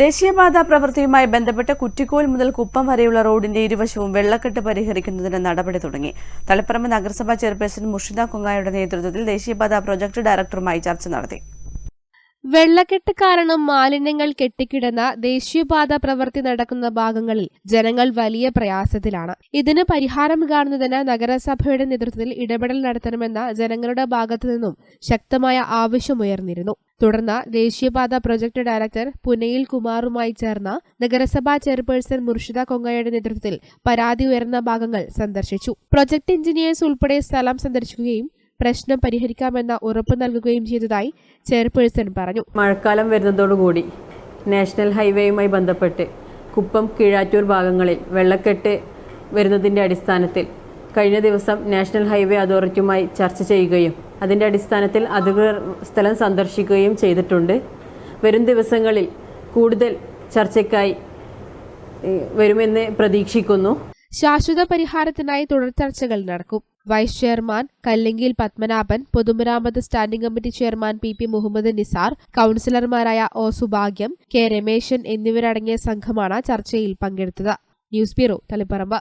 ദേശീയപാത പ്രവൃത്തിയുമായി ബന്ധപ്പെട്ട് കുറ്റിക്കോൽ മുതൽ കുപ്പം വരെയുള്ള റോഡിന്റെ ഇരുവശവും വെള്ളക്കെട്ട് പരിഹരിക്കുന്നതിന് നടപടി തുടങ്ങി. തളിപ്പറമ്പ് നഗരസഭാ ചെയർപേഴ്സൺ മുഷിദ കുങ്ങായുടെ നേതൃത്വത്തിൽ ദേശീയപാത പ്രൊജക്ട് ഡയറക്ടറുമായി ചർച്ച നടത്തി. വെള്ളക്കെട്ട് കാരണം മാലിന്യങ്ങൾ കെട്ടിക്കിടന്ന ദേശീയപാത പ്രവൃത്തി നടക്കുന്ന ഭാഗങ്ങളിൽ ജനങ്ങൾ വലിയ പ്രയാസത്തിലാണ്. ഇതിന് പരിഹാരം കാണുന്നതിന് നഗരസഭയുടെ നേതൃത്വത്തിൽ ഇടപെടൽ നടത്തണമെന്ന ജനങ്ങളുടെ ഭാഗത്തു നിന്നും ശക്തമായ ആവശ്യമുയർന്നിരുന്നു. തുടർന്ന് ദേശീയപാത പ്രൊജക്ട് ഡയറക്ടർ പുനയിൽ കുമാറുമായി ചേർന്ന നഗരസഭാ ചെയർപേഴ്സൺ മുർഷിദ കൊങ്ങയുടെ നേതൃത്വത്തിൽ പരാതി ഉയർന്ന ഭാഗങ്ങൾ സന്ദർശിച്ചു. പ്രൊജക്ട് എഞ്ചിനീയേഴ്സ് ഉൾപ്പെടെ സ്ഥലം സന്ദർശിക്കുകയും പ്രശ്നം പരിഹരിക്കാമെന്ന ഉറപ്പ് നൽകുകയും ചെയ്തതായി ചെയർപേഴ്സൺ പറഞ്ഞു. മഴക്കാലം വരുന്നതോടുകൂടി നാഷണൽ ഹൈവേയുമായി ബന്ധപ്പെട്ട് കുപ്പം കീഴാറ്റൂർ ഭാഗങ്ങളിൽ വെള്ളക്കെട്ട് വരുന്നതിന്റെ അടിസ്ഥാനത്തിൽ കഴിഞ്ഞ ദിവസം നാഷണൽ ഹൈവേ അതോറിറ്റിയുമായി ചർച്ച ചെയ്യുകയും അതിന്റെ അടിസ്ഥാനത്തിൽ അധികൃതർ സ്ഥലം സന്ദർശിക്കുകയും ചെയ്തിട്ടുണ്ട്. വരും ദിവസങ്ങളിൽ കൂടുതൽ ചർച്ചയ്ക്കായി വരുമെന്ന് പ്രതീക്ഷിക്കുന്നു. ശാശ്വത പരിഹാരത്തിനായി തുടർ ചർച്ചകൾ നടക്കും. വൈസ് ചെയർമാൻ കല്ലിങ്കിൽ പത്മനാഭൻ പൊതുമരാമത്ത് standing committee chairman P P Muhammad Nisar കൌൺസിലർമാരായ O Subhagyam K Rameshan എന്നിവരടങ്ങിയ സംഘമാണ് ചർച്ചയിൽ പങ്കെടുത്തത്. News bureau Taliparamba.